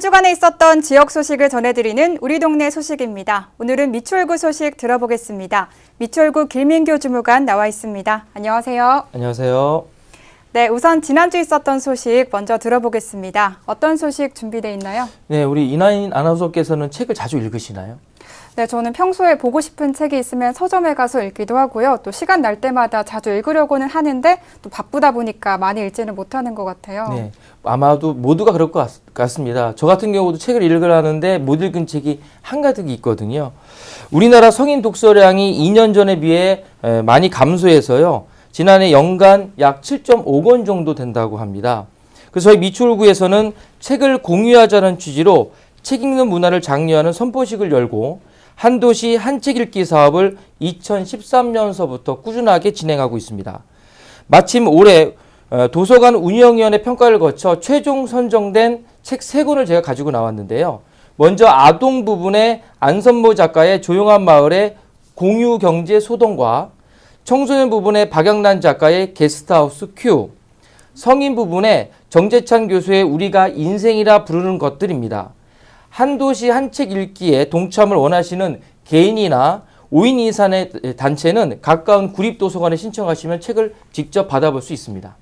주간에 있었던 지역 소식을 전해드리는 우리 동네 소식입니다. 오늘은 미추홀구 소식 들어보겠습니다. 미추홀구 길민교 주무관 나와 있습니다. 안녕하세요. 안녕하세요. 네, 우선 지난주 있었던 소식 먼저 들어보겠습니다. 어떤 소식 준비되어 있나요? 네, 우리 이나인 아나운서께서는 책을 자주 읽으시나요? 네, 저는 평소에 보고 싶은 책이 있으면 서점에 가서 읽기도 하고요. 또 시간 날 때마다 자주 읽으려고는 하는데 또 바쁘다 보니까 많이 읽지는 못하는 것 같아요. 네, 아마도 모두가 그럴 것 같, 같습니다. 저 같은 경우도 책을 읽으라는데 못 읽은 책이 한가득이 있거든요. 우리나라 성인 독서량이 2년 전에 비해 에, 많이 감소해서요. 지난해 연간 약 7.5권 정도 된다고 합니다. 그래서 저희 미추홀구에서는 책을 공유하자는 취지로 책 읽는 문화를 장려하는 선포식을 열고 한 도시 한 책 읽기 사업을 2013년서부터 꾸준하게 진행하고 있습니다. 마침 올해 어, 도서관 운영위원회 평가를 거쳐 최종 선정된 책세 권을 제가 가지고 나왔는데요. 먼저 아동 부분의 안선모 작가의 조용한 마을의 공유 경제 소동과 청소년 부분의 박영란 작가의 게스트하우스 큐, 성인 부분의 정재찬 교수의 우리가 인생이라 부르는 것들입니다. 한 도시 한 책 읽기에 동참을 원하시는 개인이나 5인 이상의 단체는 가까운 구립도서관에 신청하시면 책을 직접 받아볼 수 있습니다.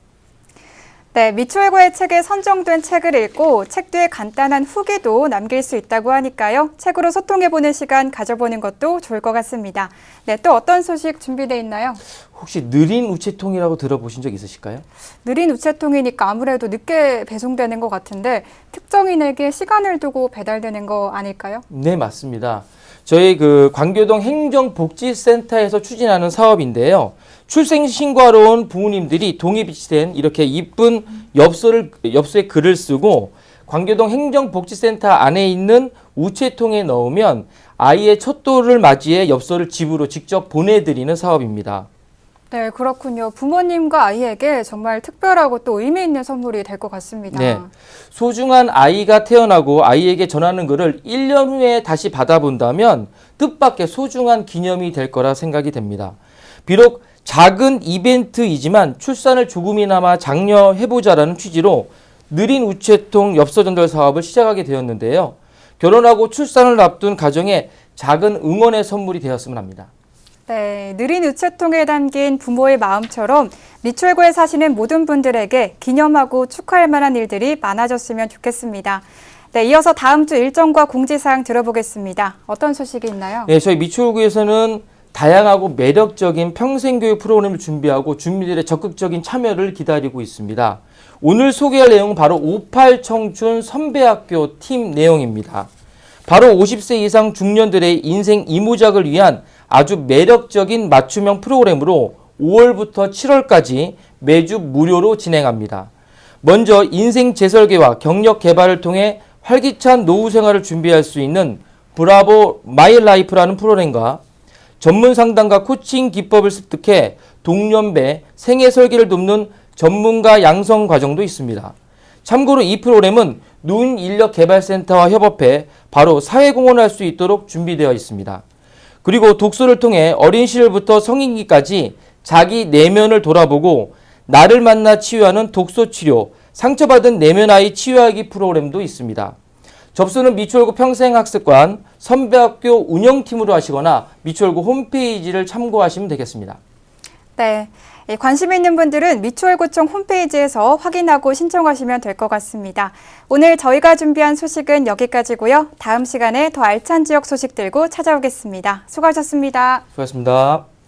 네, 미추홀구의 책에 선정된 책을 읽고 책 뒤에 간단한 후기도 남길 수 있다고 하니까요. 책으로 소통해보는 시간 가져보는 것도 좋을 것 같습니다. 네, 또 어떤 소식 준비되어 있나요? 혹시 느린 우체통이라고 들어보신 적 있으실까요? 느린 우체통이니까 아무래도 늦게 배송되는 것 같은데 특정인에게 시간을 두고 배달되는 거 아닐까요? 네, 맞습니다. 저희 그 광교동 행정복지센터에서 추진하는 사업인데요. 출생 신고하러 온 부모님들이 동의 비치된 이렇게 이쁜 엽서를 엽서에 글을 쓰고 광교동 행정복지센터 안에 있는 우체통에 넣으면 아이의 첫 돌을 맞이해 엽서를 집으로 직접 보내드리는 사업입니다. 네, 그렇군요. 부모님과 아이에게 정말 특별하고 또 의미 있는 선물이 될 것 같습니다. 네. 소중한 아이가 태어나고 아이에게 전하는 글을 1년 후에 다시 받아본다면 뜻밖의 소중한 기념이 될 거라 생각이 됩니다. 비록 작은 이벤트이지만 출산을 조금이나마 장려해보자라는 취지로 느린 우체통 엽서 전달 사업을 시작하게 되었는데요. 결혼하고 출산을 앞둔 가정에 작은 응원의 선물이 되었으면 합니다. 네, 느린 우체통에 담긴 부모의 마음처럼 미추홀구에 사시는 모든 분들에게 기념하고 축하할 만한 일들이 많아졌으면 좋겠습니다. 네, 이어서 다음 주 일정과 공지사항 들어보겠습니다. 어떤 소식이 있나요? 네, 저희 미추홀구에서는 다양하고 매력적인 평생교육 프로그램을 준비하고 주민들의 적극적인 참여를 기다리고 있습니다. 오늘 소개할 내용은 바로 58 청춘 선배학교 팀 내용입니다. 바로 50세 이상 중년들의 인생 이모작을 위한 아주 매력적인 맞춤형 프로그램으로 5월부터 7월까지 매주 무료로 진행합니다. 먼저 인생 재설계와 경력 개발을 통해 활기찬 노후 생활을 준비할 수 있는 브라보 마이 라이프라는 프로그램과 전문 상담과 코칭 기법을 습득해 동년배 생애 설계를 돕는 전문가 양성 과정도 있습니다. 참고로 이 프로그램은 노인 인력 개발센터와 협업해 바로 사회 공헌할 수 있도록 준비되어 있습니다. 그리고 독서를 통해 어린 시절부터 성인기까지 자기 내면을 돌아보고 나를 만나 치유하는 독서 치료, 상처받은 내면 아이 치유하기 프로그램도 있습니다. 접수는 미추홀구 평생학습관 선배학교 운영팀으로 하시거나 미추홀구 홈페이지를 참고하시면 되겠습니다. 네. 예, 관심 있는 분들은 미추홀구청 홈페이지에서 확인하고 신청하시면 될 것 같습니다. 오늘 저희가 준비한 소식은 여기까지고요. 다음 시간에 더 알찬 지역 소식 들고 찾아오겠습니다. 수고하셨습니다. 수고하셨습니다.